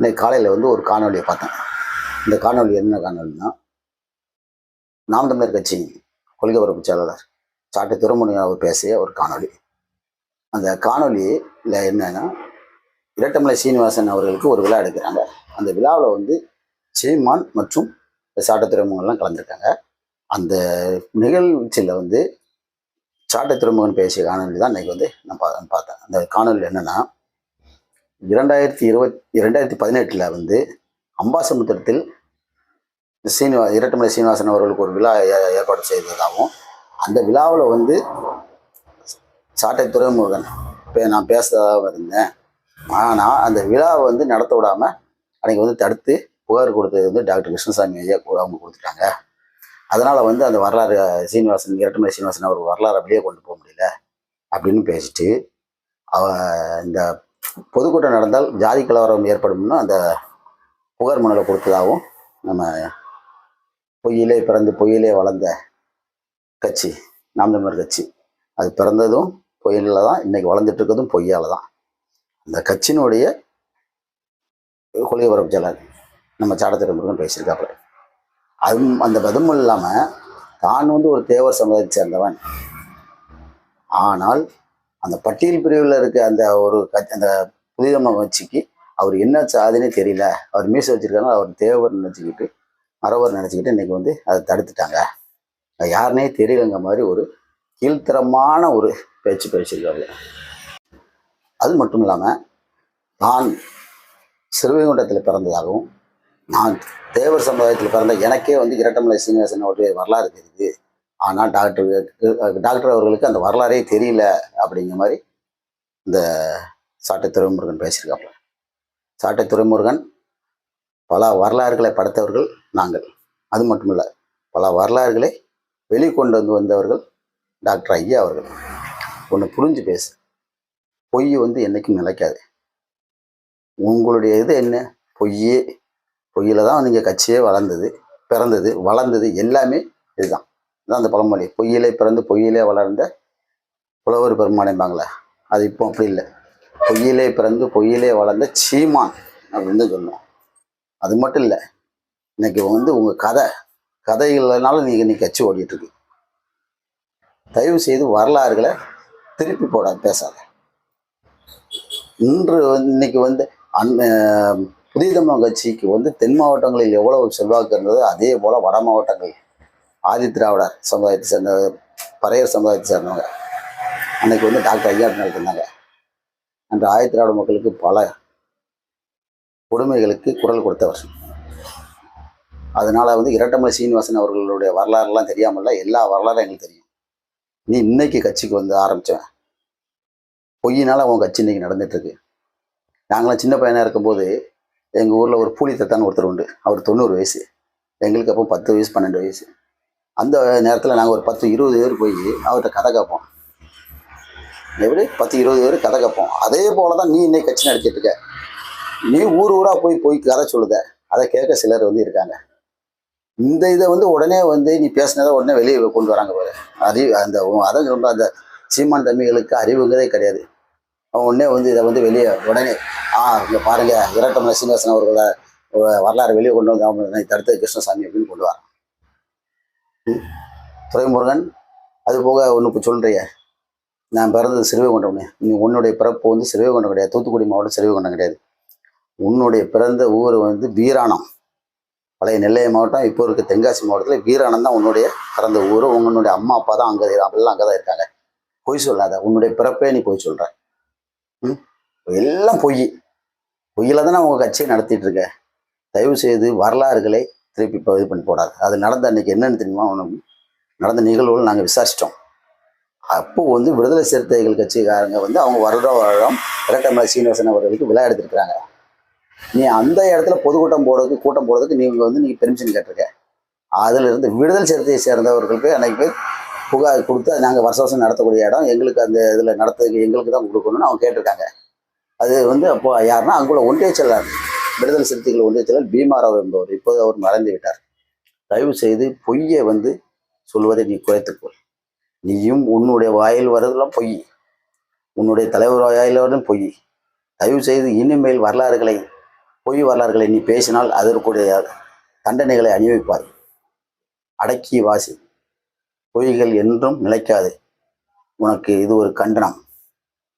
இன்னைக்கு காலையில் வந்து ஒரு காணொலியை பார்த்தேன். இந்த காணொலி என்ன காணொலினா நாம் தமிழர் கட்சி கொள்கை பரப்பு செயலாளர் சாட்டை திருமணியாக அவர் பேசிய ஒரு காணொளி. அந்த காணொலியில் என்னன்னா இரட்டமலை சீனிவாசன் அவர்களுக்கு ஒரு விழா எடுக்கிறாங்க. அந்த விழாவில் வந்து சீமான் மற்றும் சாட்டை துறைமுகம்லாம் கலந்துருக்காங்க. அந்த நிகழ்ச்சியில் வந்து சாட்டை துறைமுகன் பேசிய காணொலி தான் இன்னைக்கு வந்து நான் பா பார்த்தேன். அந்த காணொலி என்னன்னா இரண்டாயிரத்தி இருபத் இரண்டாயிரத்தி பதினெட்டில் வந்து அம்பாசமுத்திரத்தில் சீனிவா இரட்டமலை சீனிவாசன் அவர்களுக்கு ஒரு விழா ஏ- ஏற்பாடு செய்ததாகவும் அந்த விழாவில் வந்து சாட்டை துறைமுருகன் இப்போ நான் பேசுறதாக இருந்தேன். ஆனால் அந்த விழாவை வந்து நடத்த விடாமல் அன்றைக்கி வந்து தடுத்து புகார் கொடுத்தது வந்து டாக்டர் கிருஷ்ணசாமி ஐயா கு- அவங்க கொடுத்துட்டாங்க. அதனால் வந்து அந்த வரலாறு சீனிவாசன் இரட்டமலை சீனிவாசன் அவர் வரலாறு வெளியே கொண்டு போக முடியல அப்படின்னு பேசிட்டு அவ இந்த பொதுக்கூட்டம் நடந்தால் ஜாதி கலவரம் ஏற்படும்னு அந்த புகார் மனுவை கொடுத்ததாகவும் நம்ம பொய்யிலே பிறந்து பொய்யிலே வளர்ந்த கட்சி நாம் தமிழர் கட்சி அது பிறந்ததும் பொய்யில தான் இன்னைக்கு வளர்ந்துட்டு இருக்கிறதும் பொய்யால தான். அந்த கட்சியினுடைய கொள்கை பரப்பு நம்ம சாடத்திர முருகன் பேசியிருக்காப்புல அதுவும் அந்த பதமும் இல்லாமல் தான் வந்து ஒரு தேவர் சமுதாயத்தை சேர்ந்தவன். ஆனால் அந்த பட்டியல் பிரிவில் இருக்க அந்த ஒரு அந்த புதிதம வச்சுக்கு அவர் என்ன சாதினே தெரியல. அவர் மீச வச்சுருக்காங்க அவர் தேவர் நினச்சிக்கிட்டு மறவர் நினச்சிக்கிட்டு இன்னைக்கு வந்து அதை தடுத்துட்டாங்க. யாருனே தெரியலங்க மாதிரி ஒரு கீழ்த்தரமான ஒரு பேச்சு பேசியிருக்காங்க அது மட்டும் இல்லாமல் நான் சிறுவைகுண்டத்தில் பிறந்ததாகவும் நான் தேவர் சமுதாயத்தில் பிறந்த எனக்கே வந்து இரட்டமலை சீனிவாசன் அவருடைய வரலாறு தெரியுது. ஆனால் டாக்டர் டாக்டர் அவர்களுக்கு அந்த வரலாறே தெரியல அப்படிங்கிற மாதிரி இந்த சாட்டை துறைமுருகன் பேசியிருக்காப்புல. சாட்டை துறைமுருகன் பல வரலாறுகளை படைத்தவர்கள் நாங்கள். அது மட்டும் இல்லை பல வரலாறுகளை வெளிக்கொண்டு வந்து வந்தவர்கள் டாக்டர் ஐயா அவர்கள். ஒன்று புரிஞ்சு பேசு. பொய் வந்து என்றைக்கும் நிலைக்காது. உங்களுடைய இது என்ன? பொய்யே. பொய்யில் தான் நீங்கள் கட்சியே வளர்ந்தது பிறந்தது வளர்ந்தது எல்லாமே இதுதான். இதான் அந்த பழமொழி. பொய்யிலே பிறந்து பொய்யிலே வளர்ந்த புலவர் பெருமானைம்பாங்களே அது இப்போ அப்படி இல்லை. பொய்யிலே பிறந்து பொய்யிலே வளர்ந்த சீமான் அப்படின்னு சொல்லணும் அது மட்டும் இல்லை. இன்னைக்கு வந்து உங்கள் கதை கதை இல்லைனாலும் நீங்கள் இன்னைக்கு கட்சி ஓடிட்டுருக்கு தயவு செய்து வரலாறுகளை திருப்பி போடாது பேசாத. இன்று வந்து இன்னைக்கு வந்து அன் புதிய தமிழ் கட்சிக்கு வந்து தென் மாவட்டங்களில் எவ்வளவு செல்வாக்கு இருந்ததோ அதே போல் வட மாவட்டங்கள் ஆதி திராவிடர் சமுதாயத்தை சேர்ந்த பறையர் சமுதாயத்தை சேர்ந்தவங்க. அன்னைக்கு வந்து டாக்டர் ஐயா இருந்தாங்க. அன்று ஆதி திராவிட மக்களுக்கு பல கொடுமைகளுக்கு குரல் கொடுத்தவர். அதனால் வந்து இரட்டமலை சீனிவாசன் அவர்களுடைய வரலாறுலாம் தெரியாமல்ல எல்லா வரலாறும் எங்களுக்கு தெரியும். நீ இன்னைக்கு கட்சிக்கு வந்து ஆரம்பிச்சவன். பொய்யினால் அவன் கட்சி இன்னைக்கு நடந்துட்டு இருக்கு நாங்களாம் சின்ன பையனாக இருக்கும்போது எங்கள் ஊரில் ஒரு பூலி தத்தான்னு ஒருத்தர் உண்டு. அவர் தொண்ணூறு வயசு. எங்களுக்கு அப்போ பத்து வயசு பன்னெண்டு வயசு. அந்த நேரத்தில் நாங்கள் ஒரு பத்து இருபது பேர் போய் அவர்கிட்ட கதை கேட்போம் எப்படி பத்து இருபது பேர் கதை கேட்போம் அதே போல தான் நீ இன்னைக்கு கட்சி நடத்திட்டு இருக்க. நீ ஊர் ஊராக போய் போய் கதை சொல்லுத. அதை கேட்க சிலர் வந்து இருக்காங்க. இந்த இதை வந்து உடனே வந்து நீ பேசினதை உடனே வெளியே கொண்டு வராங்க பாரு. அறிவு அந்த அதை சொல்ற அந்த சீமான் தம்பிகளுக்கு அறிவுங்கிறதே கிடையாது. அவன் உடனே வந்து இதை வந்து வெளியே உடனே ஆ இங்கே பாருங்க இரட்டம் சீனிவாசன் அவர்களை வரலாறு வெளியே கொண்டு வந்து அவங்க தடுத்த கிருஷ்ணசாமி அப்படின்னு கொண்டு வரான் ம். துரைமுருகன் அது போக ஒன்று இப்போ சொல்கிறிய நான் பிறந்தது சிறுவைகுண்டம்னு நீ உன்னுடைய பிறப்பு வந்து சிறுவைகுண்டம் கிடையாது. தூத்துக்குடி மாவட்டம் சிறுவைகுண்டம் கிடையாது. உன்னுடைய பிறந்த ஊர் வந்து வீராணம். பழைய நெல்லை மாவட்டம் இப்போ இருக்க தென்காசி மாவட்டத்தில் வீராணம் தான் உன்னுடைய பிறந்த ஊர். உன்னுடைய அம்மா அப்பா தான் அங்கே அப்படிலாம் அங்கே தான் இருக்காங்க. பொய் சொல்லாத. உன்னுடைய பிறப்பே நீ பொய் சொல்கிற ம்? எல்லாம் பொய். பொய்யில் தானே உங்கள் கட்சியை நடத்திட்டு இருக்க. தயவு செய்து வரலாறுகளை திருப்பி இப்போ இது பண்ணி போடாது. அது நடந்த அன்னைக்கு என்னன்னு தெரியுமா? ஒன்று நடந்த நிகழ்வுகள் நாங்கள் விசாரிச்சிட்டோம். அப்போ வந்து விடுதலை சிறுத்தைகள் கட்சிக்காரங்க வந்து அவங்க வருடம் வருடம் இரட்டமலை சீனிவாசன் அவர்களுக்கு விழா எடுத்திருக்கிறாங்க. நீ அந்த இடத்துல பொதுக்கூட்டம் போடுறதுக்கு கூட்டம் போடுறதுக்கு நீங்கள் வந்து நீங்கள் பெர்மிஷன் கேட்டிருக்க. அதிலிருந்து விடுதலை சிறுத்தையை சேர்ந்தவர்களுக்கு அன்னைக்கு போய் புகார் கொடுத்து அது நாங்கள் வருஷ வருஷம் நடத்தக்கூடிய இடம். எங்களுக்கு அந்த இதில் நடத்துறதுக்கு எங்களுக்கு தான் கொடுக்கணும்னு அவங்க கேட்டிருக்காங்க. அது வந்து அப்போ யாருன்னா அங்குள்ள ஒன்றிய செயலாளர். விடுதலை சிறுத்தைகள் ஒன்றியத்தினர் பீமாராவ் என்பவர் இப்போது அவர் மறைந்து விட்டார். தயவு செய்து பொய்யை வந்து சொல்வதை நீ குறைத்துக்கொள் நீயும் உன்னுடைய வாயில் வர்றதெல்லாம் பொய். உன்னுடைய தலைவர் வாயில் வரதும் பொய். தயவு செய்து இனிமேல் வரலாறுகளை பொய் வரலாறுகளை நீ பேசினால் அதற்குடைய தண்டனைகளை அணிவிப்பாய். அடக்கி வாசி. பொய்கள் என்றும் நிலைக்காது. உனக்கு இது ஒரு கண்டனம்.